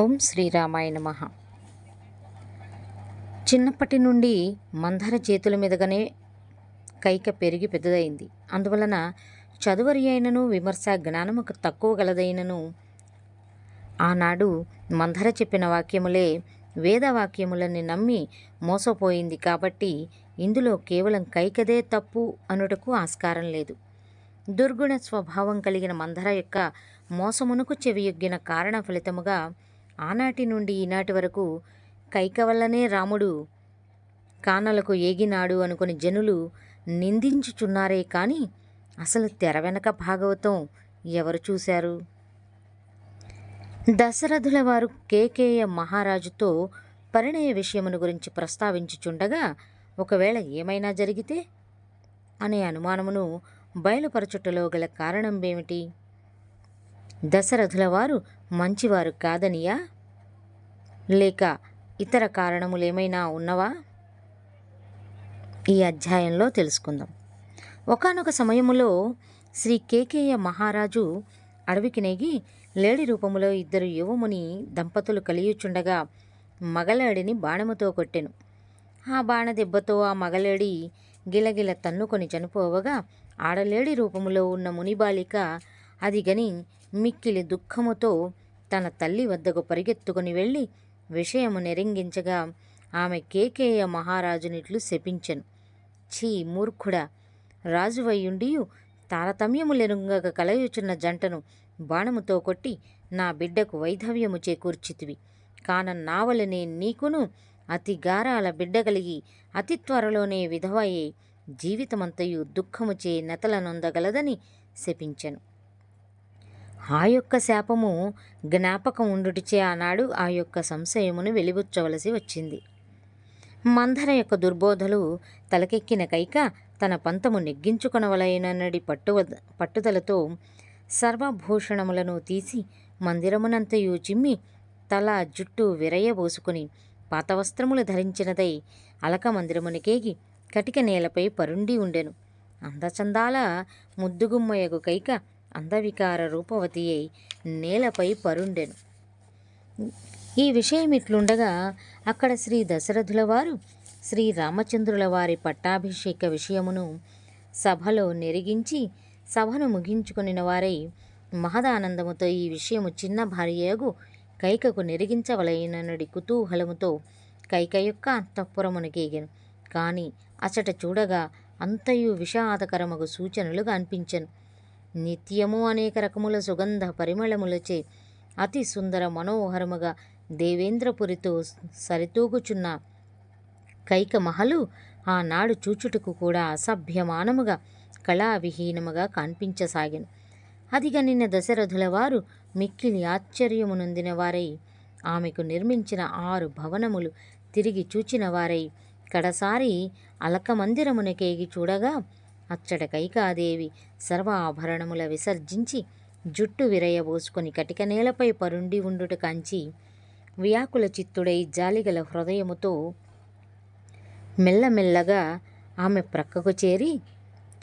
ఓం శ్రీరామాయ నమ. చిన్నప్పటి నుండి మందర చేతుల మీదుగానే కైక పెరిగి పెద్దదైంది. అందువలన చదువరి అయినను విమర్శ జ్ఞానము తక్కువ గలదైనను ఆనాడు మందర చెప్పిన వాక్యములే వేదవాక్యములని నమ్మి మోసపోయింది కాబట్టి ఇందులో కేవలం కైకదే తప్పు అనుటకు ఆస్కారం లేదు. దుర్గుణ స్వభావం కలిగిన మందర యొక్క మోసమునకు చెవియొగ్గిన కారణ ఫలితముగా ఆనాటి నుండి ఈనాటి వరకు కైక వల్లనే రాముడు కానలకు ఏగినాడు అనుకుని జనులు నిందించుచున్నారే కానీ అసలు తెర వెనక భాగవతం ఎవరు చూశారు? దశరథుల వారు కేకేయ మహారాజుతో పరిణయ విషయమును గురించి ప్రస్తావించుచుండగా ఒకవేళ ఏమైనా జరిగితే? అనే అనుమానమును బయలుపరచుటలో గల కారణం ఏమిటి? దశరథుల వారు మంచివారు కాదనియా? లేక ఇతర కారణములేమైనా ఉన్నవా? ఈ అధ్యాయంలో తెలుసుకుందాం. ఒకానొక సమయములో శ్రీ కేకేయ మహారాజు అడవికి నెగి లేడి రూపములో ఇద్దరు యువముని దంపతులు కలియుచుండగా మగలేడిని బాణముతో కొట్టెను. ఆ బాణ దెబ్బతో ఆ మగలేడి గిలగిల తన్నుకొని చనిపోవగా ఆడలేడి రూపములో ఉన్న మునిబాలిక అది గని మిక్కిలి దుఃఖముతో తన తల్లి వద్దకు పరిగెత్తుకుని వెళ్ళి విషయము నెరింగించగా ఆమె కేకేయ మహారాజునిట్లు శపించెను. ఛీ మూర్ఖుడా! తారతమ్యము తారతమ్యములెరుంగక కలయుచున్న జంటను బాణముతో కొట్టి నా బిడ్డకు వైధవ్యము చేకూర్చితివి. కాన నావలనే నీకును అతి గారాల బిడ్డ కలిగి అతి త్వరలోనే విధవయే జీవితమంతయు దుఃఖముచే నెతలనొందగలదని శపించెను. ఆ యొక్క శాపము జ్ఞాపకం ఉండుటిచే ఆనాడు ఆ యొక్క సంశయమును వెలిబుచ్చవలసి వచ్చింది. మంధర యొక్క దుర్బోధలు తలకెక్కిన కైక తన పంతము నెగ్గించుకొనవలైనన్నడి పట్టు పట్టుదలతో సర్వభూషణములను తీసి మందిరమునంతయు చిమ్మి తల జుట్టు విరయబోసుకుని పాత వస్త్రములు ధరించినదై అలక మందిరమునికేగి కటిక నేలపై పరుండి ఉండెను. అందచందాల ముద్దుగుమ్మయగు కైక అందవికార రూపవతి అయి నేలపై పరుండెను. ఈ విషయం ఇట్లుండగా అక్కడ శ్రీ దశరథుల వారు శ్రీ రామచంద్రుల వారి పట్టాభిషేక విషయమును సభలో నెరిగించి సభను ముగించుకుని వారై మహదానందముతో ఈ విషయము చిన్న భార్యయగు కైకకు నెరిగించవలైననుడి కుతూహలముతో కైక యొక్క అంతఃపురమునకేగెను కానీ అచట చూడగా అంతయు విషాదకరమగు సూచనలు కనిపించెను. నిత్యము అనేక రకముల సుగంధ పరిమళములచే అతి సుందర మనోహరముగా దేవేంద్రపురితో సరితూగుచున్న కైక మహలు ఆనాడు చూచుటకు కూడా అసభ్యమానముగా కళావిహీనముగా కనిపించసాగాను. గనిన దశరథుల వారు మిక్కిలి ఆశ్చర్యము నొందిన వారై ఆమెకు నిర్మించిన ఆరు భవనములు తిరిగి చూచిన వారై కడసారి అలకమందిరమునకేగి చూడగా అచ్చట కైకాదేవి సర్వ ఆభరణముల విసర్జించి జుట్టు విరయబోసుకొని కటిక నేలపై పరుండి ఉండుట కాంచి వ్యాకుల చిత్తుడై జాలిగల హృదయముతో మెల్లమెల్లగా ఆమె ప్రక్కకు చేరి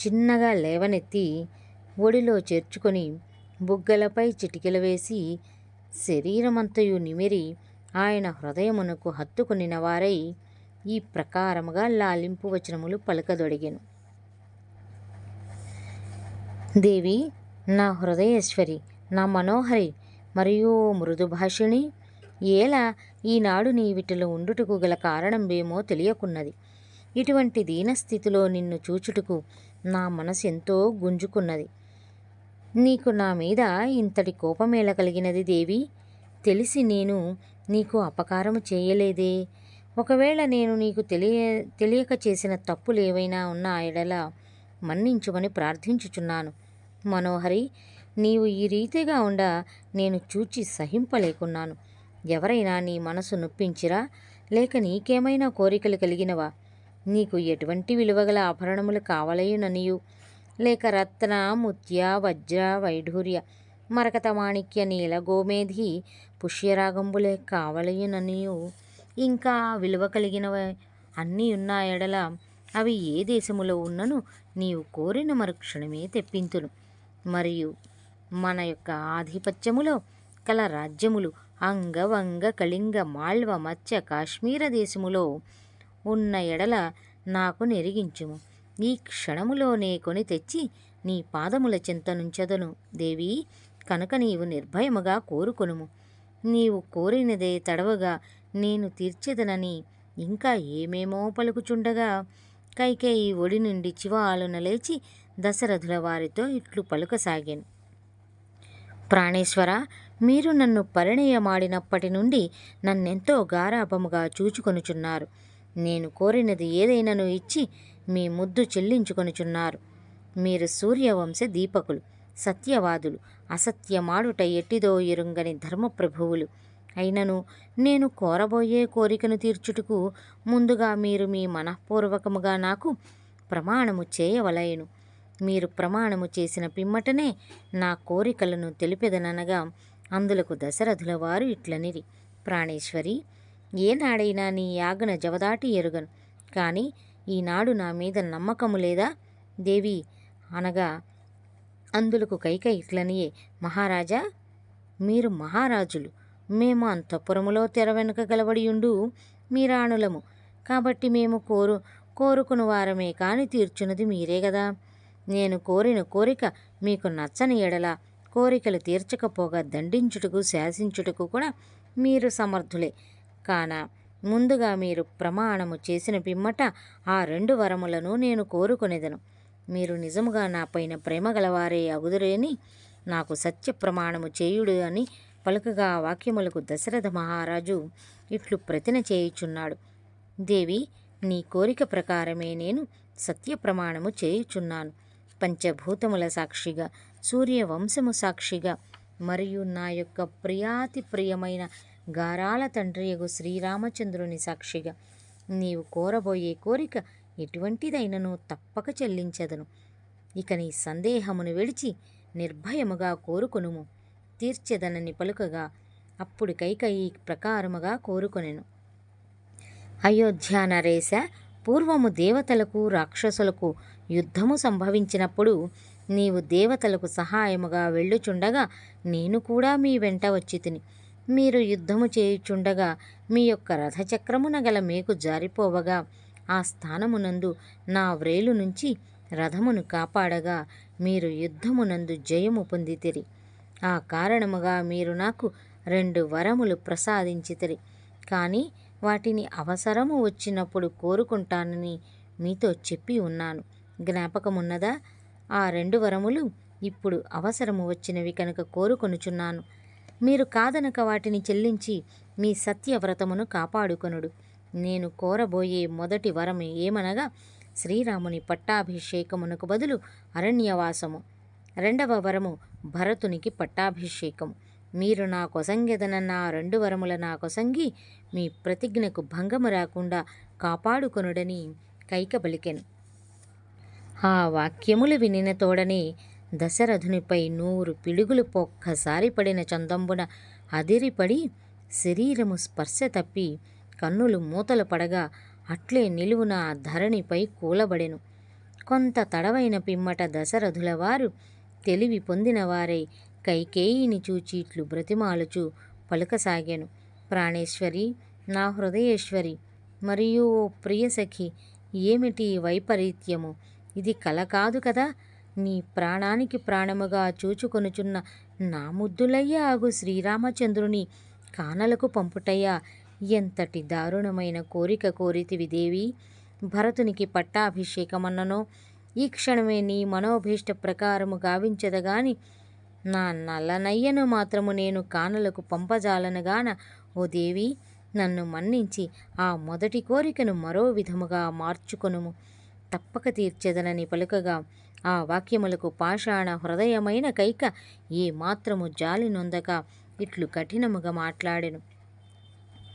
చిన్నగా లేవనెత్తి ఒడిలో చేర్చుకొని బుగ్గలపై చిటికెలు వేసి శరీరమంతయు నిమిరి ఆయన హృదయమునకు హత్తుకునిన వారై ఈ ప్రకారముగా లాలింపు వచనములు పలకదొడిగాను. దేవి నా హృదయేశ్వరి నా మనోహరి మరియు మృదుభాషిణి ఏలా ఈనాడు నీ వీటిలో ఉండుటకు గల కారణమేమో తెలియకున్నది. ఇటువంటి దీనస్థితిలో నిన్ను చూచుటకు నా మనసు ఎంతో గుంజుకున్నది. నీకు నా మీద ఇంతటి కోపమేళ కలిగినది దేవి? తెలిసి నేను నీకు అపకారము చేయలేదే? ఒకవేళ నేను నీకు తెలియ తెలియక చేసిన తప్పులు ఏవైనా ఉన్న ఎడల మన్నించుమని ప్రార్థించుచున్నాను. మనోహరి నీవు ఈ రీతిగా ఉండ నేను చూచి సహింపలేకున్నాను. ఎవరైనా నీ మనసు నొప్పించిరా? లేక నీకేమైనా కోరికలు కలిగినవా? నీకు ఎటువంటి విలువగల ఆభరణములు కావలయుననియు. లేక రత్న ముత్య వజ్ర వైఢూర్య మరకత మాణిక్య నీల గోమేధి పుష్యరాగంబులే కావలయుననియు. ఇంకా విలువ కలిగినవ అన్నీ ఉన్న ఎడల అవి ఏ దేశములో ఉన్నను నీవు కోరిన మరుక్షణమే తెప్పింతును. మరియు మన యొక్క ఆధిపత్యములో కల రాజ్యములు అంగవంగ కళింగ మాళ్వ మత్స్య కాశ్మీర దేశములో ఉన్న ఎడల నాకు నెరిగించుము. ఈ క్షణములోనే కొని తెచ్చి నీ పాదముల చింతనుంచదను దేవి కనుక నీవు నిర్భయముగా కోరుకొనుము. నీవు కోరినదే తడవగా నేను తీర్చెదనని ఇంకా ఏమేమో పలుకుచుండగా కైకేయి ఒడి నుండి చివాలున లేచి దశరథుల వారితో ఇట్లు పలుకసాగాను. ప్రాణేశ్వర మీరు నన్ను పరిణయమాడినప్పటి నుండి నన్నెంతో గారాపముగా చూచుకొనుచున్నారు. నేను కోరినది ఏదైనాను ఇచ్చి మీ ముద్దు చెల్లించుకొనుచున్నారు. మీరు సూర్యవంశ దీపకులు సత్యవాదులు అసత్యమాడుట ఎట్టిదో ఎరుంగని ధర్మప్రభువులు. అయినను నేను కోరబోయే కోరికను తీర్చుటకు ముందుగా మీరు మీ మనఃపూర్వకముగా నాకు ప్రమాణము చేయవలయను. మీరు ప్రమాణము చేసిన పిమ్మటనే నా కోరికలను తెలిపెదనగా అందులకు దశరథుల వారు ఇట్లనిరి. ప్రాణేశ్వరి ఏనాడైనా నీ యాగన జవదాటి ఎరుగను. కానీ ఈనాడు నా మీద నమ్మకము లేదా? దేవి అనగా అందులకు కైక ఇట్లనియే మహారాజా! మీరు మహారాజులు. మేము అంతఃపురములో తెర వెనుక గలబడియుండు మీరాణులము. కాబట్టి మేము కోరు కోరుకుని వారమే కాని తీర్చున్నది మీరే కదా నేను కోరిన కోరిక మీకు నచ్చని ఎడల కోరికలు తీర్చకపోగా దండించుటకు శాసించుటకు కూడా మీరు సమర్థులే. కాన ముందుగా మీరు ప్రమాణము చేసిన పిమ్మట ఆ రెండు వరములను నేను కోరుకొనేదను. మీరు నిజముగా నాపైన ప్రేమ గలవారే అగుదురేని నాకు సత్య ప్రమాణము చేయుడు అని పలుకగా వాక్యములకు దశరథ మహారాజు ఇట్లు ప్రతిన చేయుచున్నాడు. దేవి నీ కోరిక ప్రకారమే నేను సత్య ప్రమాణము చేయుచున్నాను. పంచభూతముల సాక్షిగా సూర్యవంశము సాక్షిగా మరియు నా యొక్క ప్రియాతి ప్రియమైన గారాల తండ్రియగు శ్రీరామచంద్రుని సాక్షిగా. నీవు కోరబోయే కోరిక ఎటువంటిదైనను తప్పక చెల్లించదను. ఇక నీ సందేహమును విడిచి నిర్భయముగా కోరుకొనుము. తీర్చెదనని పలుకగా అప్పుడు కైకయి ప్రకారముగా కోరుకొనెను. అయోధ్య నరేశ పూర్వము దేవతలకు రాక్షసులకు యుద్ధము సంభవించినప్పుడు నీవు దేవతలకు సహాయముగా వెళ్ళుచుండగా నేను కూడా మీ వెంట వచ్చి తిని. మీరు యుద్ధము చేయుచుండగా మీ యొక్క రథచక్రమున గల మేకు జారిపోవగా ఆ స్థానమునందు నా వ్రేలు నుంచి రథమును కాపాడగా మీరు యుద్ధమునందు జయము పొందితిరి. ఆ కారణముగా మీరు నాకు రెండు వరములు ప్రసాదించితిరి కానీ వాటిని అవసరము వచ్చినప్పుడు కోరుకుంటానని మీతో చెప్పి ఉన్నాను. జ్ఞాపకమున్నదా? ఆ రెండు వరములు ఇప్పుడు అవసరము వచ్చినవి కనుక కోరుకొనుచున్నాను. మీరు కాదనక వాటిని చెల్లించి మీ సత్యవ్రతమును కాపాడుకొనుడు. నేను కోరబోయే మొదటి వరం ఏమనగా శ్రీరాముని పట్టాభిషేకమునకు బదులు అరణ్యవాసము. రెండవ వరము భరతునికి పట్టాభిషేకము. మీరు నా కొసంగెదనన్న ఆ రెండు వరముల నా కొసంగి మీ ప్రతిజ్ఞకు భంగము రాకుండా కాపాడుకొనుడని కైక పలికెను ఆ వాక్యములు వినిన తోడనే దశరథునిపై నూరు పిడుగులు పొక్కసారి పడిన చందంబున అదిరిపడి శరీరము స్పర్శ తప్పి కన్నులు మూతలు పడగా అట్లే నిలువున ఆ ధరణిపై కూలబడెను. కొంత తడవైన పిమ్మట దశరథుల వారు తెలివి పొందినవారై కైకేయిని చూచి ఇట్లు బ్రతిమాలుచు పలుకసాగాను. ప్రాణేశ్వరి నా హృదయేశ్వరి మరియు ఓ ప్రియసఖి ఏమిటి వైపరీత్యము? ఇది కల కాదు కదా. నీ ప్రాణానికి ప్రాణముగా చూచుకొనుచున్న నా ముద్దులయ్య ఆగు శ్రీరామచంద్రుని కానలకు పంపుటయ్యా. ఎంతటి దారుణమైన కోరిక కోరితివి దేవి. భరతునికి పట్టాభిషేకమన్ననో ఈ క్షణమే నీ మనోభీష్ట ప్రకారము గావించదగాని నా నల్లనయ్యను మాత్రము నేను కానలకు పంపజాలనగాన ఓ దేవి నన్ను మన్నించి ఆ మొదటి కోరికను మరో విధముగా మార్చుకొనుము. తప్పక తీర్చెదనని పలుకగా ఆ వాక్యములకు పాషాణ హృదయమైన కైక ఏ మాత్రము జాలి నొందక ఇట్లు కఠినముగా మాట్లాడెను.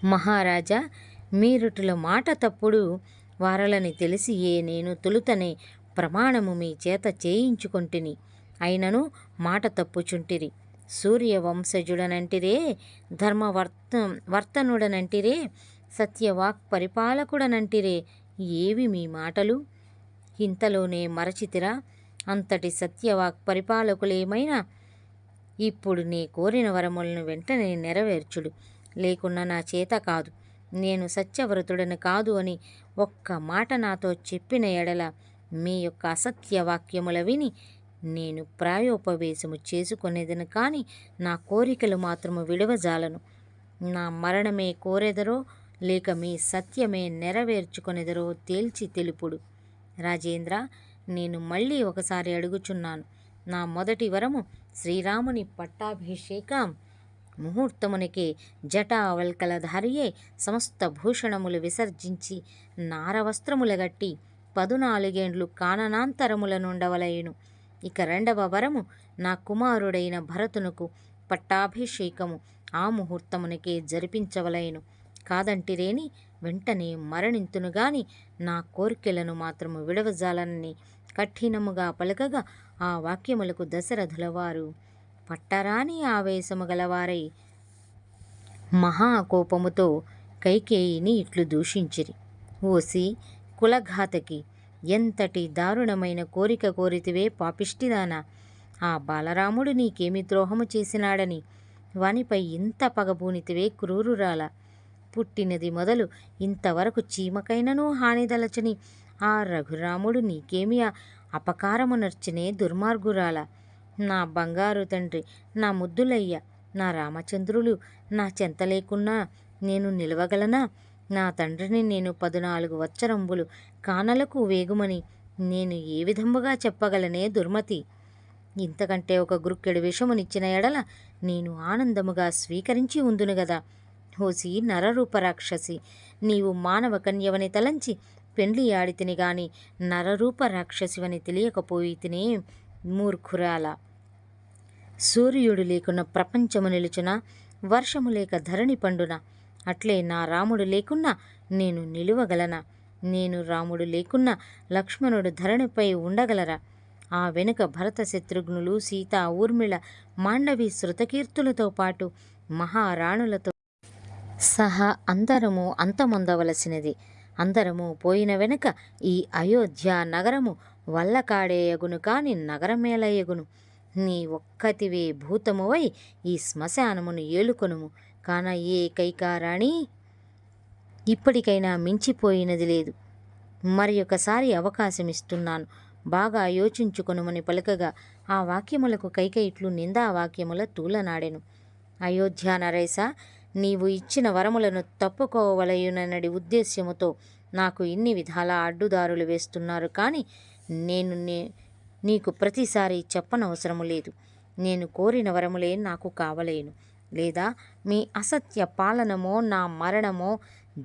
మహారాజా మీరుటుల మాట తప్పుడు వారలని తెలిసి ఏ నేను తొలుతనే ప్రమాణము మీ చేత చేయించుకొంటిని. అయినను మాట తప్పుచుంటిరి. సూర్యవంశజుడనంటిరే ధర్మవర్త వర్తనుడనంటిరే సత్యవాక్ పరిపాలకుడనంటిరే ఏవి మీ మాటలు? ఇంతలోనే మరచితిరా. అంతటి సత్యవాక్ పరిపాలకులేమైనా ఇప్పుడు నీ కోరిన వరములను వెంటనే నెరవేర్చుడు. లేకున్నా నా చేత కాదు. నేను సత్యవ్రతుడని కాదు అని ఒక్క మాట నాతో చెప్పిన ఎడల మీ యొక్క అసత్య వాక్యముల విని నేను ప్రాయోపవేశము చేసుకునేదను కానీ నా కోరికలు మాత్రము విడవజాలను. నా మరణమే కోరెదరో లేక మీ సత్యమే నెరవేర్చుకొనెదరో తేల్చి తెలుపుడు. రాజేంద్ర నేను మళ్ళీ ఒకసారి అడుగుచున్నాను. నా మొదటి వరము శ్రీరాముని పట్టాభిషేకం ముహూర్తమునికి జటావల్కలధారియే సమస్త భూషణములు విసర్జించి నారవస్త్రముల గట్టి పదునాలుగేండ్లు కాననాంతరముల నుండవలయును. ఇక రెండవ వరము నా కుమారుడైన భరతునకు పట్టాభిషేకము ఆ ముహూర్తమునకే జరిపించవలయను. కాదంటిరేని వెంటనే మరణింతును గాని నా కోరికలను మాత్రము విడవజాలని కఠినముగా పలకగా ఆ వాక్యములకు దశరథుల వారు. పట్టరాని ఆవేశము గలవారై మహాకోపముతో కైకేయిని ఇట్లు దూషించిరి. ఓసి కులఘాతకి ఎంతటి దారుణమైన కోరిక కోరితివే పాపిష్టిదానా? ఆ బాలరాముడు నీకేమి ద్రోహము చేసినాడని? వానిపై ఇంత పగబూనితివే క్రూరురాల? పుట్టినది మొదలు ఇంతవరకు చీమకైనను హానిదలచని. ఆ రఘురాముడు నీకేమి అపకారము నర్చినే దుర్మార్గురాల? నా బంగారు తండ్రి నా ముద్దులయ్య నా రామచంద్రులు నా చెంత లేకున్నా నేను నిలవగలనా? నా తండ్రిని నేను పదునాలుగు వచ్చరంబులు కానలకు వేగుమని నేను ఏ విధముగా చెప్పగలనే దుర్మతి? ఇంతకంటే ఒక గురుక్కెడు విషమునిచ్చిన ఎడల నేను ఆనందముగా స్వీకరించి ఉందును గదా హోసి నరరూపరాక్షసి. నీవు మానవ కన్యవని తలంచి పెండ్లి ఆడితిని గాని నరరూప రాక్షసివని తెలియకపోయితినే మూర్ఖురాల. సూర్యుడు లేకున్న ప్రపంచము నిలుచున వర్షము లేక ధరణి పండున? అట్లే నా రాముడు లేకున్నా నేను నిలువగలనా? నేను రాముడు లేకున్నా లక్ష్మణుడు ధరణిపై ఉండగలరా? ఆ వెనుక భరత శత్రుఘ్నులు సీత ఊర్మిళ మాండవి శృతకీర్తులతో పాటు మహారాణులతో సహా అందరము అంతమొందవలసినది. అందరము పోయిన వెనుక ఈ అయోధ్య నగరము వల్లకాడేయగును కాని నగరమేలయగును నీ ఒక్కతివే భూతమువై ఈ శ్మశానమును ఏలుకొనుము. కాన ఏ కైకారాణి? ఇప్పటికైనా మించిపోయినది లేదు. మరి ఒకసారి అవకాశం ఇస్తున్నాను బాగా యోచించుకొనుమని పలుకగా ఆ వాక్యములకు కైకయిట్లు నిందా వాక్యముల తూలనాడెను. అయోధ్య నరేశ నీవు ఇచ్చిన వరములను తప్పుకోవలయుననడి ఉద్దేశ్యముతో నాకు ఇన్ని విధాల అడ్డుదారులు వేస్తున్నారు కానీ నేను నే నీకు ప్రతిసారి చెప్పనవసరము లేదు. నేను కోరిన వరములే నాకు కావలేను. లేదా మీ అసత్య పాలనమో నా మరణమో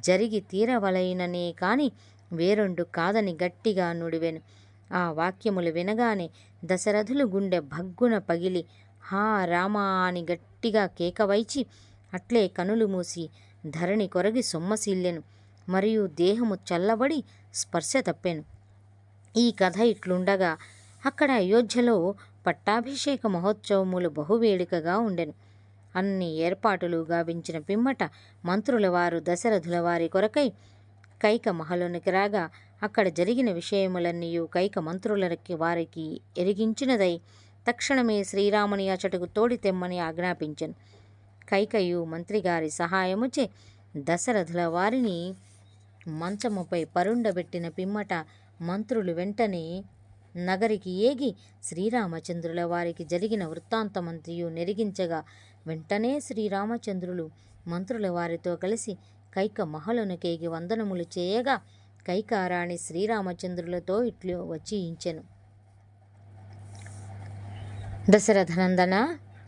జరిగి తీరవలైననే కాని వేరొండు కాదని గట్టిగా నుడివెను. ఆ వాక్యములు వినగానే దశరథులు గుండె భగ్గున పగిలి హా రామా అని గట్టిగా కేకవైచి అట్లే కనులు మూసి ధరణి కొరగి సొమ్మసిల్లెను మరియు దేహము చల్లబడి స్పర్శ తప్పెను. ఈ కథ ఇట్లుండగా అక్కడ అయోధ్యలో పట్టాభిషేక మహోత్సవములు బహువేడుకగా ఉండెను. అన్ని ఏర్పాటులు గావించిన పిమ్మట మంత్రుల వారు దశరథుల వారి కొరకై కైక మహలోనికి రాగా అక్కడ జరిగిన విషయములన్నీయు కైక మంత్రులకి వారికి ఎరిగించినదై తక్షణమే శ్రీరాముని అచటకు తోడి తెమ్మని ఆజ్ఞాపించను. కైకయు మంత్రిగారి సహాయముచే దశరథుల వారిని మంచముపై పరుండబెట్టిన పిమ్మట మంత్రులు వెంటనే నగరికి ఏగి శ్రీరామచంద్రుల వారికి జరిగిన వృత్తాంతమంతయు నెరిగించగా వెంటనే శ్రీరామచంద్రులు మంత్రుల వారితో కలిసి కైక మహలునకేగి వందనములు చేయగా కైకారాణి శ్రీరామచంద్రులతో ఇట్లు వచ్చి ఇంచెను. దశరథనందన?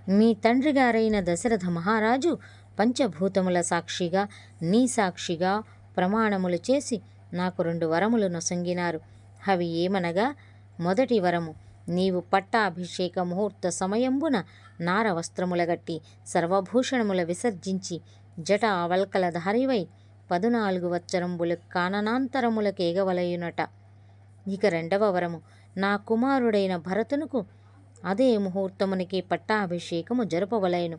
మీ తండ్రి గారైన దశరథ మహారాజు పంచభూతముల సాక్షిగా నీ సాక్షిగా ప్రమాణములు చేసి నాకు రెండు వరములు నొసంగినారు. అవి ఏమనగా మొదటి వరము నీవు పట్టాభిషేక ముహూర్త సమయంబున నార వస్త్రముల గట్టి సర్వభూషణముల విసర్జించి జట అవల్కల ధారివై పదునాలుగు వచ్చరంబులు కాననాంతరములకేగవలయునట ఇక రెండవ వరము నా కుమారుడైన భరతునకు అదే ముహూర్తమునికి పట్టాభిషేకము జరపవలయను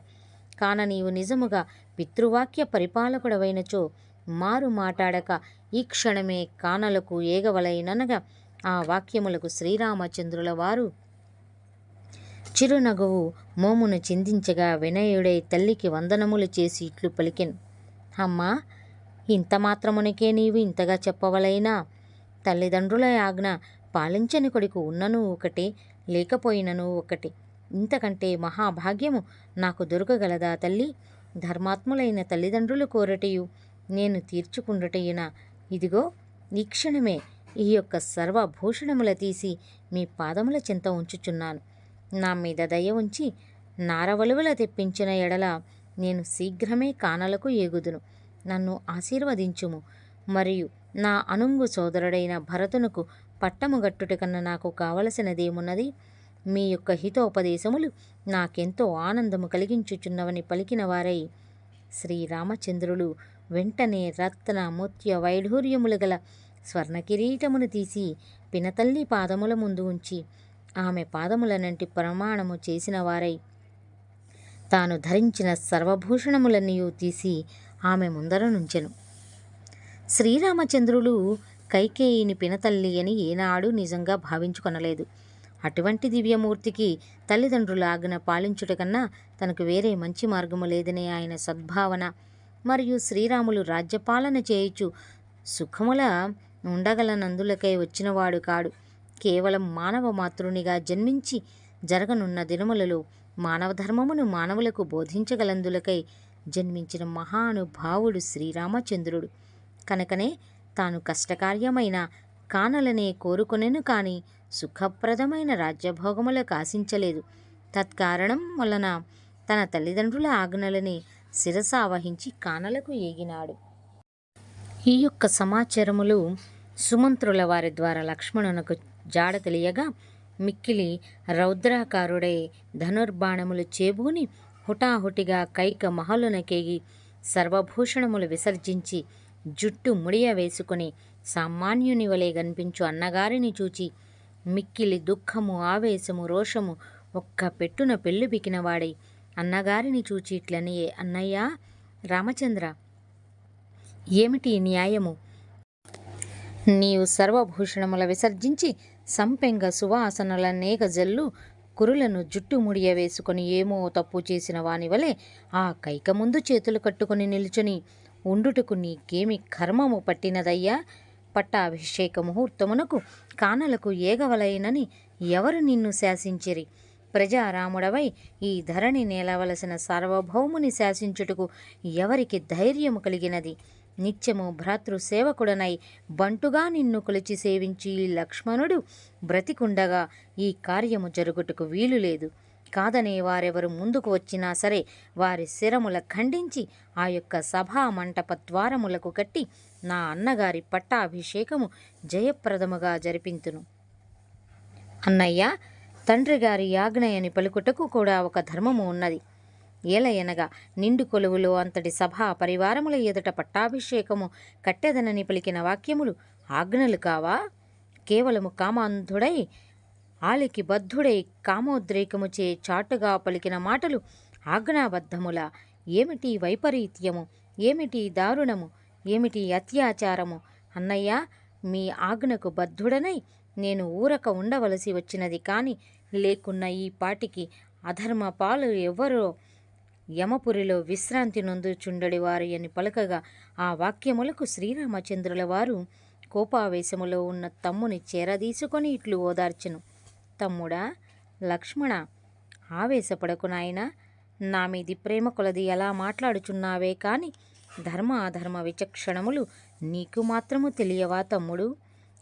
కాన నీవు నిజముగా పితృవాక్య పరిపాలకుడవైనచో మారు మాటాడక ఈ క్షణమే కానలకు ఏగవలైననగా ఆ వాక్యములకు శ్రీరామచంద్రుల వారు చిరునగవు మోమును చిందించగా వినయుడై తల్లికి వందనములు చేసి ఇట్లు పలికెను. అమ్మా ఇంత మాత్రమునకే నీవు ఇంతగా చెప్పవలైనా? తల్లిదండ్రుల ఆజ్ఞ పాలించని కొడుకు ఉన్నను ఒకటే లేకపోయినను ఒకటి ఇంతకంటే మహాభాగ్యము నాకు దొరకగలదా తల్లి? ధర్మాత్ములైన తల్లిదండ్రులు కోరటయు నేను తీర్చుకుండటయున? ఇదిగో ఈ క్షణమే ఈ యొక్క సర్వభూషణముల తీసి మీ పాదముల చెంత ఉంచుచున్నాను. నా మీద దయ ఉంచి నారవలువల తెప్పించిన ఎడల నేను శీఘ్రమే కానలకు ఏగుదును. నన్ను ఆశీర్వదించుము. మరియు నా అనుంగు సోదరుడైన భరతునకు పట్టము గట్టుట కన్నా నాకు కావలసినదేమున్నది? మీ యొక్క హితోపదేశములు నాకెంతో ఆనందము కలిగించుచున్నవని పలికిన వారై శ్రీరామచంద్రులు వెంటనే రత్న ముత్య వైఢూర్యములు గల స్వర్ణ కిరీటమును తీసి పినతల్లి పాదముల ముందు ఉంచి ఆమె పాదములనంటి ప్రమాణము చేసిన వారై తాను ధరించిన సర్వభూషణములన్నీ తీసి ఆమె ముందర నుంచెను. శ్రీరామచంద్రులు కైకేయిని పినతల్లి అని ఏనాడు నిజంగా భావించుకొనలేదు. అటువంటి దివ్యమూర్తికి తల్లిదండ్రుల ఆజ్ఞ పాలించుట కన్నా తనకు వేరే మంచి మార్గము లేదనే ఆయన సద్భావన. మరియు శ్రీరాములు రాజ్యపాలన చేయుచు సుఖముల ఉండగలనందులకై వచ్చినవాడు కాడు. కేవలం మానవ మాతృనిగా జన్మించి జరగనున్న దినములలో మానవ ధర్మమును మానవులకు బోధించగలందులకై జన్మించిన మహానుభావుడు శ్రీరామచంద్రుడు. కనుకనే తాను కష్టకార్యమైన కానలనే కోరుకొనెను కాని సుఖప్రదమైన రాజ్యభోగములకు ఆశించలేదు తత్కారణం వలన తన తల్లిదండ్రుల ఆజ్ఞలని శిరసావహించి కానలకు ఏగినాడు. ఈ యొక్క సమాచారములు సుమంత్రుల వారి ద్వారా లక్ష్మణునకు జాడ తెలియగా మిక్కిలి రౌద్రాకారుడై ధనుర్బాణములు చేబూని హుటాహుటిగా కైక మహలునకేగి సర్వభూషణములు విసర్జించి జుట్టు ముడియ వేసుకుని సామాన్యుని వలె కనిపించు అన్నగారిని చూచి మిక్కిలి దుఃఖము ఆవేశము రోషము ఒక్క పెట్టున పెళ్ళు బికినవాడై అన్నగారిని చూచి ఇట్లనియే అన్నయ్య రామచంద్ర ఏమిటి న్యాయము? నీవు సర్వభూషణముల విసర్జించి సంపెంగ సువాసనల నేగ జల్లు కురులను జుట్టు ముడియ వేసుకొని ఏమో తప్పు చేసిన వాని వలె ఆ కైక ముందు చేతులు కట్టుకొని నిలుచుని ఉండుటకు నీకేమి కర్మము పట్టినదయ్యా? పట్టాభిషేక ముహూర్తమునకు కానలకు ఏగవలైనని ఎవరు నిన్ను శాసించిరి? ప్రజారాముడవై ఈ ధరణి నేలవలసిన సార్వభౌముని శాసించుటకు ఎవరికి ధైర్యము కలిగినది? నిత్యము భ్రాతృ సేవకుడనై బంటుగా నిన్ను కొలిచి సేవించి లక్ష్మణుడు బ్రతికుండగా ఈ కార్యము జరుగుటకు వీలు లేదు కాదనే వారెవరు ముందుకు వచ్చినా సరే వారి శిరముల ఖండించి ఆ యొక్క సభా మంటప ద్వారములకు కట్టి నా అన్నగారి పట్టాభిషేకము జయప్రదముగా జరిపింతును. అన్నయ్య తండ్రి గారి యాజ్ఞయని పలుకుటకు కూడా ఒక ధర్మము ఉన్నది. ఏలయనగా నిండు కొలువులో అంతటి సభా పరివారముల ఎదుట పట్టాభిషేకము కట్టెదనని పలికిన వాక్యములు ఆజ్ఞలు కావా? కేవలము కామాంధుడై ఆలికి బద్ధుడై కామోద్రేకముచే చాటుగా పలికిన మాటలు ఆజ్ఞాబద్ధముల. ఏమిటి వైపరీత్యము? ఏమిటి దారుణము? ఏమిటి అత్యాచారము? అన్నయ్య మీ ఆజ్ఞకు బద్ధుడనై నేను ఊరక ఉండవలసి వచ్చినది కాని లేకున్న ఈ పాటికి అధర్మ పాలు ఎవరో యమపురిలో విశ్రాంతి నొందుచుండడి వారి అని పలకగా ఆ వాక్యములకు శ్రీరామచంద్రుల వారు కోపావేశములో ఉన్న తమ్ముని చేరదీసుకొని ఇట్లు ఓదార్చెను. తమ్ముడా లక్ష్మణ ఆవేశపడకు నాయనా. నా మీది ప్రేమ కొలది ఎలా మాట్లాడుచున్నావే కాని ధర్మ అధర్మ విచక్షణములు నీకు మాత్రము తెలియవా తమ్ముడు?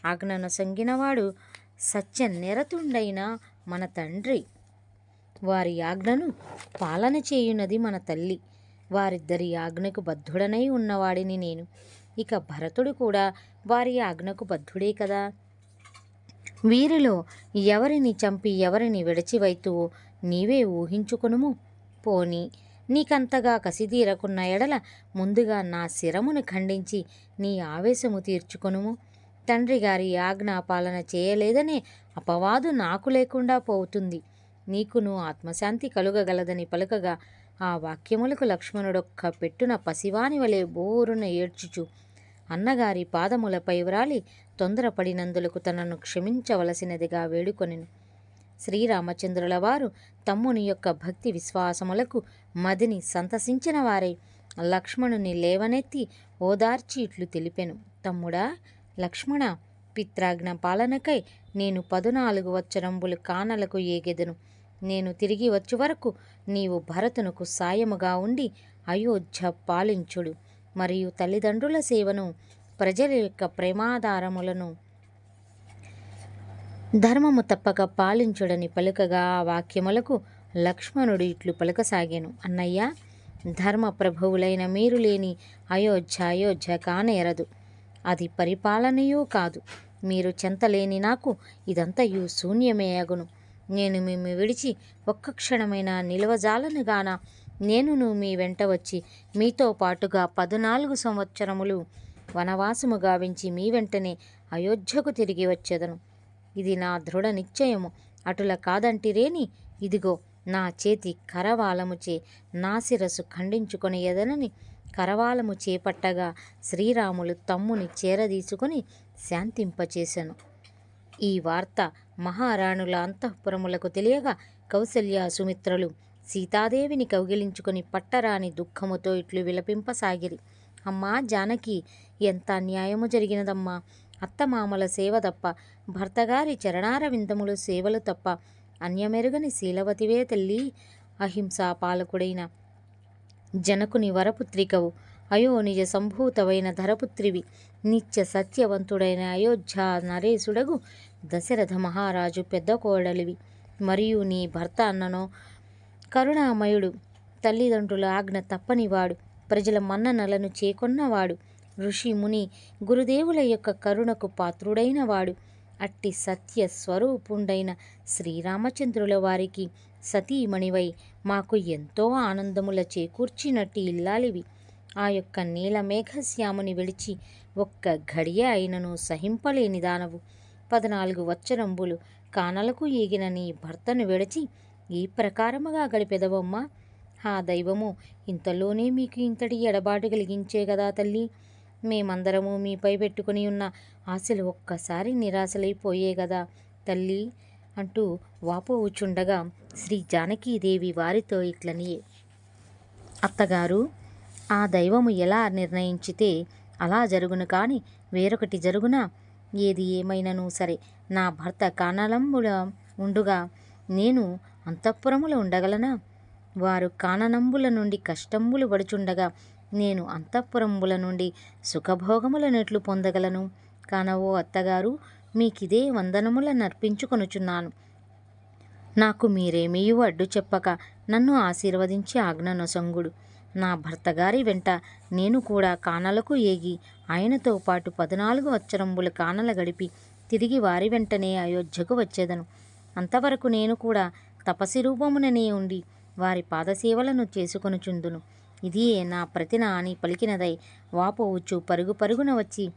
ఆజ్ఞను సంగినవాడు సత్య నిరతుండైన మన తండ్రి. వారి ఆజ్ఞను పాలన చేయునది మన తల్లి. వారిద్దరి ఆజ్ఞకు బద్ధుడనై ఉన్నవాడిని నేను. ఇక భరతుడు కూడా వారి ఆజ్ఞకు బద్ధుడే కదా. వీరిలో ఎవరిని చంపి ఎవరిని విడచివైతూ నీవే ఊహించుకునుము. పోని నీకంతగా కసిదీరకున్న ఎడల ముందుగా నా శిరమును ఖండించి నీ ఆవేశము తీర్చుకొనుము. తండ్రి గారి ఆజ్ఞాపాలన చేయలేదనే అపవాదు నాకు లేకుండా పోతుంది నీకును ఆత్మశాంతి కలుగగలదని పలుకగా ఆ వాక్యములకు లక్ష్మణుడొక్క పెట్టున పసివాని వలె బోరున ఏడ్చుచు అన్నగారి పాదములపై వ్రాలి తొందరపడినందులకు తనను క్షమించవలసినదిగా వేడుకొనెను. శ్రీరామచంద్రుల వారు తమ్ముని యొక్క భక్తి విశ్వాసములకు మదిని సంతసించిన వారై. లక్ష్మణుని లేవనెత్తి ఓదార్చి ఇట్లు తెలిపెను. తమ్ముడా లక్ష్మణ పిత్రాజ్ఞ పాలనకై నేను పదునాలుగు వచ్చరంబులు కానలకు ఏగెదను. నేను తిరిగి వచ్చే వరకు నీవు భరతునకు సాయముగా ఉండి అయోధ్య పాలించుడు. మరియు తల్లిదండ్రుల సేవను ప్రజల యొక్క ప్రేమాధారములను ధర్మము తప్పక పాలించుడని పలుకగా ఆ వాక్యములకు లక్ష్మణుడు ఇట్లు పలుకసాగాను. అన్నయ్య ధర్మ ప్రభువులైన మీరు లేని అయోధ్య అయోధ్య కానేరదు అది పరిపాలనయూ కాదు. మీరు చెంతలేని నాకు ఇదంతయు శూన్యమే అగును. నేను మిమ్ము విడిచి ఒక్క క్షణమైన నిలవజాలను గాన. నేనును మీ వెంట వచ్చి మీతో పాటుగా పద్నాలుగు సంవత్సరములు వనవాసము గావించి మీ వెంటనే అయోధ్యకు తిరిగి వచ్చేదను. ఇది నా దృఢ నిశ్చయము. అటుల కాదంటిరేని? ఇదిగో నా చేతి కరవాలముచే నా శిరసు ఖండించుకొని ఎదనని కరవాలము చేపట్టగా శ్రీరాములు తమ్ముని చేరదీసుకొని శాంతింపచేశాను ఈ వార్త మహారాణుల అంతఃపురములకు తెలియగా కౌసల్య సుమిత్రలు సీతాదేవిని కౌగిలించుకొని పట్టరాని దుఃఖముతో ఇట్లు విలపింపసాగిరి. అమ్మా జానకి ఎంత అన్యాయము జరిగినదమ్మా. అత్తమామల సేవ తప్ప భర్తగారి చరణార విందములు సేవలు తప్ప అన్యమెరుగని శీలవతివే తల్లి. అహింసా పాలకుడైన జనకుని వరపుత్రికవు అయో నిజ సంభూతమైన ధరపుత్రివి నిత్య సత్యవంతుడైన అయోధ్య నరేశుడగు దశరథ మహారాజు పెద్ద కోడలివి. మరియు నీ భర్త అన్ననో కరుణామయుడు తల్లిదండ్రుల ఆజ్ఞ తప్పనివాడు ప్రజల మన్ననలను చేకొన్నవాడు ఋషి ముని గురుదేవుల యొక్క కరుణకు పాత్రుడైన వాడు. అట్టి సత్య స్వరూపుండైన శ్రీరామచంద్రుల వారికి సతీమణివై మాకు ఎంతో ఆనందముల చేకూర్చినట్టి ఇల్లాలివి. ఆ యొక్క నీల మేఘశ్యాముని విడిచి ఒక్క ఘడియ అయినను సహింపలేని దానవు పద్నాలుగు వచ్చరంబులు కానలకు ఈగిన నీ భర్తను విడిచి ఈ ప్రకారముగా గడిపెదవమ్మా. ఆ దైవము ఇంతలోనే మీకు ఇంతటి ఎడబాటు కలిగించే కదా తల్లి? మేమందరము మీపై పెట్టుకుని ఉన్న ఆశలు ఒక్కసారి నిరాశలైపోయే కదా తల్లి అంటూ వాపోవుచుండగా శ్రీ జానకీదేవి వారితో ఇట్లని. అత్తగారు ఆ దైవము ఎలా నిర్ణయించితే అలా జరుగును కానీ వేరొకటి జరుగునా? ఏది ఏమైనను సరే నా భర్త కానలంబుడ ఉండుగా నేను అంతఃపురములో ఉండగలనా? వారు కాననంబుల నుండి కష్టంబులు పడుచుండగా నేను అంతఃపురంబుల నుండి సుఖభోగముల నెట్లు పొందగలను. కానవో అత్తగారు మీకిదే వందనముల నర్పించుకొనుచున్నాను. నాకు మీరేమీయూ అడ్డు చెప్పక నన్ను ఆశీర్వదించి ఆజ్ఞనొసంగుడు. నా భర్తగారి వెంట నేను కూడా కానలకు ఏగి ఆయనతో పాటు పద్నాలుగు అచ్చరంబులు కానల గడిపి తిరిగి వారి వెంటనే అయోధ్యకు వచ్చేదను. అంతవరకు నేను కూడా తపసి రూపముననే ఉండి వారి పాదసేవలను చేసుకొనుచుందును. ఇది నా ప్రతిన అని పలికినదై వాపోవచ్చు. పరుగు పరుగున వచ్చి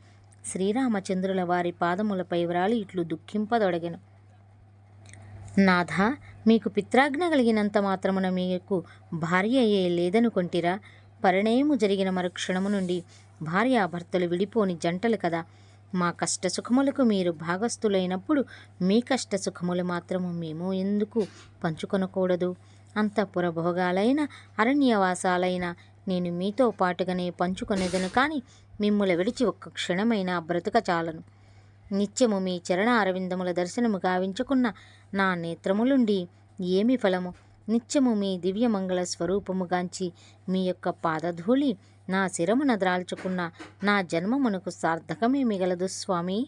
శ్రీరామచంద్రుల వారి పాదములపై వ్రాలి ఇట్లు దుఃఖింపదొడగెను. నాథ మీకు పిత్రాజ్ఞ కలిగినంత మాత్రమున మీకు భార్య అయ్యే లేదనుకొంటిరా? పరిణయము జరిగిన మరుక్షణము నుండి భార్యాభర్తలు విడిపోని జంటలు కదా. మా కష్ట సుఖములకు మీరు భాగస్థులైనప్పుడు మీ కష్ట సుఖములు మాత్రము మేము ఎందుకు పంచుకొనకూడదు? అంతఃపుర భోగాలైన అరణ్యవాసాలైన నేను మీతో పాటుగానే పంచుకొనేదను కానీ మిమ్ముల విడిచి ఒక్క క్షణమైన బ్రతుక చాలను. నిత్యము మీ చరణ అరవిందముల దర్శనము గావించుకున్న నా నేత్రములుండి ఏమి ఫలము? నిత్యము మీ దివ్యమంగళ స్వరూపముగాంచి మీ యొక్క పాదధూళి నా శిరమున ద్రాల్చుకున్న నా జన్మమునకు సార్థకమే మిగలదు స్వామి!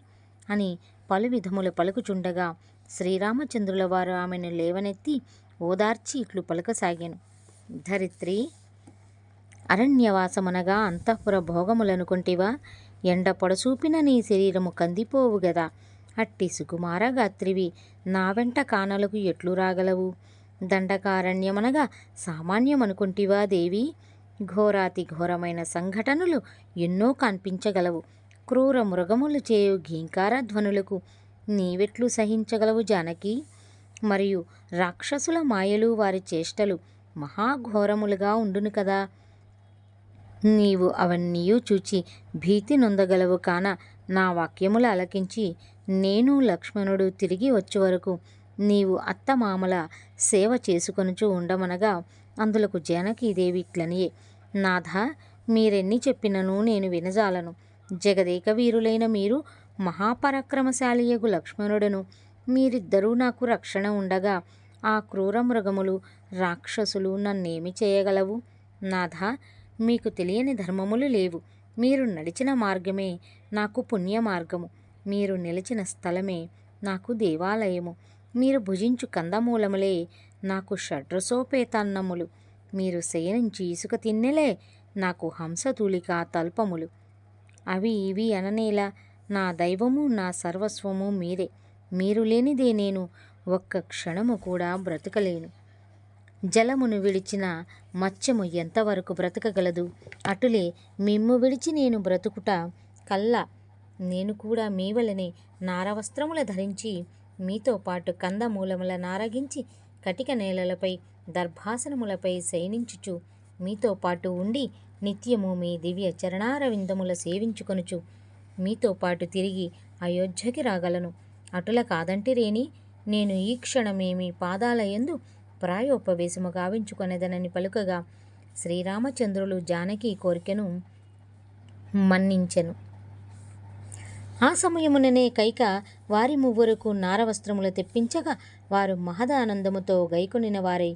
అని పలు విధములు పలుకుచుండగా శ్రీరామచంద్రుల వారు ఆమెను లేవనెత్తి ఓదార్చి ఇట్లు పలకసాగాను. ధరిత్రి అరణ్యవాసమనగా అంతఃపుర భోగములనుకుంటివా? ఎండ పొడసూపిన నీ శరీరము కందిపోవు గదా? అట్టి సుకుమారగాత్రివి నా వెంట కానలకు ఎట్లు రాగలవు? దండకారణ్యమనగా సామాన్యమనుకుంటివా దేవి? ఘోరాతి ఘోరమైన సంఘటనలు ఎన్నో కనిపించగలవు. క్రూర మృగములు చేయు ఘీంకార ధ్వనులకు నీవెట్లు సహించగలవు జానకి? మరియు రాక్షసుల మాయలు వారి చేష్టలు మహాఘోరములుగా ఉండును కదా. నీవు అవన్నీ చూచి భీతి నొందగలవు కాన నా వాక్యములు అలకించి నేను లక్ష్మణుడు తిరిగి వచ్చే వరకు నీవు అత్తమామల సేవ చేసుకొనుచు ఉండమనగా అందులకు జానకీదేవి ఇట్లనియే నాథ మీరెన్ని చెప్పినను నేను వినజాలను. జగదేక వీరులైన మీరు మహాపరాక్రమశాలియగు లక్ష్మణుడను. మీరిద్దరూ నాకు రక్షణ ఉండగా ఆ క్రూర మృగములు రాక్షసులు నన్నేమి చేయగలవు? నాథ మీకు తెలియని ధర్మములు లేవు. మీరు నడిచిన మార్గమే నాకు పుణ్య మార్గము. మీరు నిలిచిన స్థలమే నాకు దేవాలయము. మీరు భుజించు కందమూలములే నాకు షడ్రసోపేతన్నములు. మీరు శయనించి ఇసుక తిన్నెలే నాకు హంసతూలిక తల్పములు. అవి ఇవి అననేలా నా దైవము నా సర్వస్వము మీరే. మీరు లేనిదే నేను ఒక్క క్షణము కూడా బ్రతకలేను. జలమును విడిచిన మత్స్యము ఎంతవరకు బ్రతకగలదు? అటులే మిమ్ము విడిచి నేను బ్రతుకుట కల్లా. నేను కూడా మీ వలనే నారవస్త్రముల ధరించి మీతో పాటు కందమూలముల నారగించి కటిక నేలలపై దర్భాసనములపై శయనించుచు మీతో పాటు ఉండి నిత్యము మీ దివ్య చరణారవిందముల సేవించుకొనుచు మీతో పాటు తిరిగి అయోధ్యకి రాగలను. అటుల కాదంటిరేని నేను ఈ క్షణమేమి పాదాల యందు ప్రాయోపవేశము గావించుకొనేదనని పలుకగా శ్రీరామచంద్రులు జానకి కోరికను మన్నించెను. ఆ సమయముననే కైక వారి మువ్వరకు నారవస్త్రములు తెప్పించగా వారు మహదానందముతో గైకొనిన వారై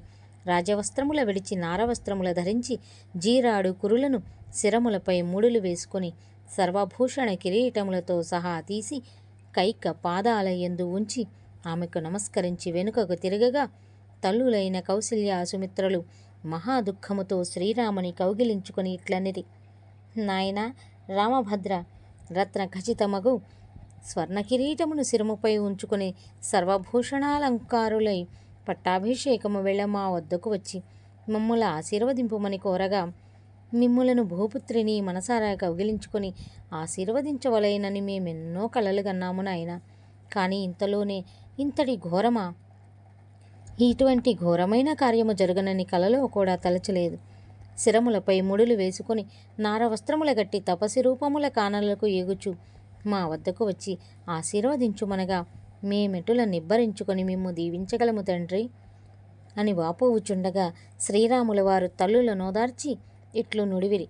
రాజవస్త్రముల విడిచి నారవస్త్రముల ధరించి జీరాడు కురులను శిరములపై ముడులు వేసుకొని సర్వభూషణ కిరీటములతో సహా తీసి కైక పాదాల ఎందు ఉంచి ఆమెకు నమస్కరించి వెనుకకు తిరగగా తల్లులైన కౌశల్య సుమిత్రలు మహాదుఖముతో శ్రీరాముని కౌగిలించుకొని ఇట్లనిది. నాయన రామభద్ర రత్న ఖచ్చితమగు స్వర్ణ కిరీటమును సిరముపై ఉంచుకుని సర్వభూషణాలంకారులై పట్టాభిషేకము వెళ్ళ మా వద్దకు వచ్చి మమ్ముల ఆశీర్వదింపుమని కోరగా మిమ్ములను భూపుత్రిని మనసారా కౌగిలించుకొని ఆశీర్వదించవలయనని మేమెన్నో కలలు కన్నాము నాయన. కానీ ఇంతలోనే ఇంతటి ఘోరమా? ఇటువంటి ఘోరమైన కార్యము జరగనని కలలో కూడా తలచలేదు. శిరములపై ముడులు వేసుకొని నారవస్త్రముల గట్టి తపసి రూపముల కానలకు ఎగుచు మా వద్దకు వచ్చి ఆశీర్వదించుమనగా మేమెటుల నిబ్బరించుకొని మిమ్ము దీవించగలము తండ్రి. అని వాపోవుచుండగా శ్రీరాముల వారు తల్లుల నోదార్చి ఇట్లు నుడివిరి.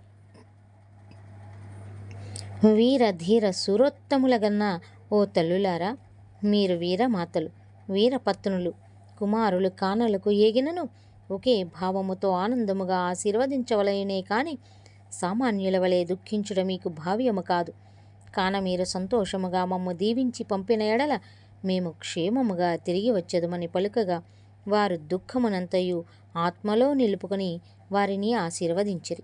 వీర ధీర సురోత్తములగన్న ఓ తల్లులారా మీరు వీరమాతలు వీరపత్నులు కుమారులు కానలకు ఏగినను ఒకే భావముతో ఆనందముగా ఆశీర్వదించవలయనే కాని సామాన్యుల వలె దుఃఖించుట మీకు భావ్యము కాదు. కాన మీరు సంతోషముగా మమ్ము దీవించి పంపిన ఎడల మేము క్షేమముగా తిరిగి వచ్చేదమని పలుకగా వారు దుఃఖమునంతయు ఆత్మలో నిలుపుకొని వారిని ఆశీర్వదించిరి.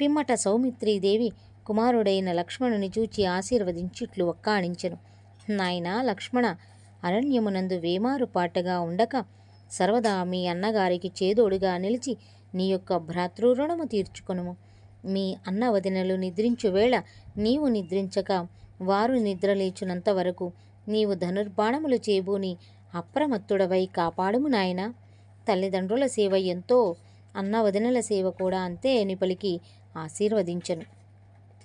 పిమ్మట సౌమిత్రీదేవి కుమారుడైన లక్ష్మణుని చూచి ఆశీర్వదించిట్లు ఒక్కాణించెను. నాయనా లక్ష్మణ అరణ్యమునందు వేమారు పాటగా ఉండక సర్వదా మీ అన్నగారికి చేదోడుగా నిలిచి నీ యొక్క భ్రాతృరుణము తీర్చుకొనుము. మీ అన్న వదినలు నిద్రించు వేళ నీవు నిద్రించక వారు నిద్రలేచునంత వరకు నీవు ధనుర్బాణములు చేబూని అప్రమత్తుడవై కాపాడుము నాయనా. తల్లిదండ్రుల సేవ ఎంతో అన్న వదినల సేవ కూడా అంతే నిపలికి ఆశీర్వదించను.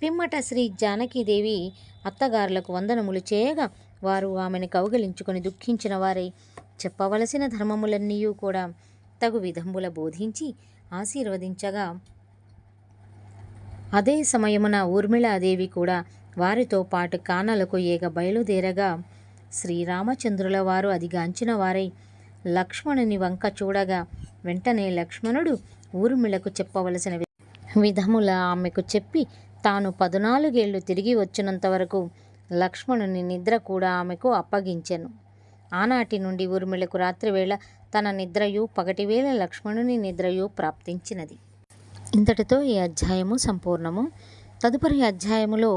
పిమ్మట శ్రీ జానకీదేవి అత్తగారులకు వందనములు చేయగా వారు ఆమెను కౌగలించుకొని దుఃఖించిన వారై చెప్పవలసిన ధర్మములన్నీ కూడా తగు విధంబుల బోధించి ఆశీర్వదించగా అదే సమయమున ఊర్మిళాదేవి కూడా వారితో పాటు కానలకు ఏగ బయలుదేరగా శ్రీరామచంద్రుల వారు అదిగాంచిన వారై లక్ష్మణుని వంక చూడగా వెంటనే లక్ష్మణుడు ఊర్మిళకు చెప్పవలసిన విధముల ఆమెకు చెప్పి తాను పదునాలుగేళ్ళు తిరిగి వచ్చినంత వరకు లక్ష్మణుని నిద్ర కూడా ఆమెకు అప్పగించెను. ఆనాటి నుండి ఊర్మిళకు రాత్రివేళ తన నిద్రయు పగటివేళ లక్ష్మణుని నిద్రయు ప్రాప్తించినది. ఇంతటితో ఈ అధ్యాయము సంపూర్ణము. తదుపరి అధ్యాయములో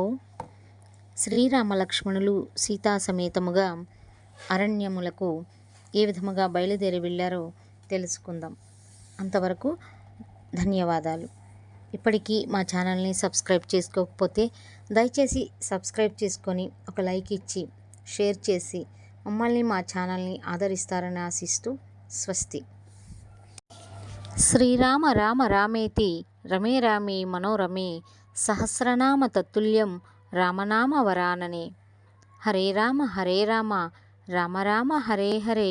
శ్రీరామ లక్ష్మణులు సీతా సమేతముగా అరణ్యములకు ఏ విధముగా బయలుదేరి వెళ్ళారో తెలుసుకుందాం. అంతవరకు ధన్యవాదాలు. ఇప్పటికీ మా ఛానల్ని సబ్స్క్రైబ్ చేసుకోకపోతే దయచేసి సబ్స్క్రైబ్ చేసుకొని ఒక లైక్ ఇచ్చి షేర్ చేసి మమ్మల్ని మా ఛానల్ని ఆదరిస్తారని ఆశిస్తూ స్వస్తి. శ్రీరామ రామ రామేతి రమే రామే మనోరమే సహస్రనామ తత్తుల్యం రామనామ వరాననే. హరే రామ హరే రామ రామ రామ హరే హరే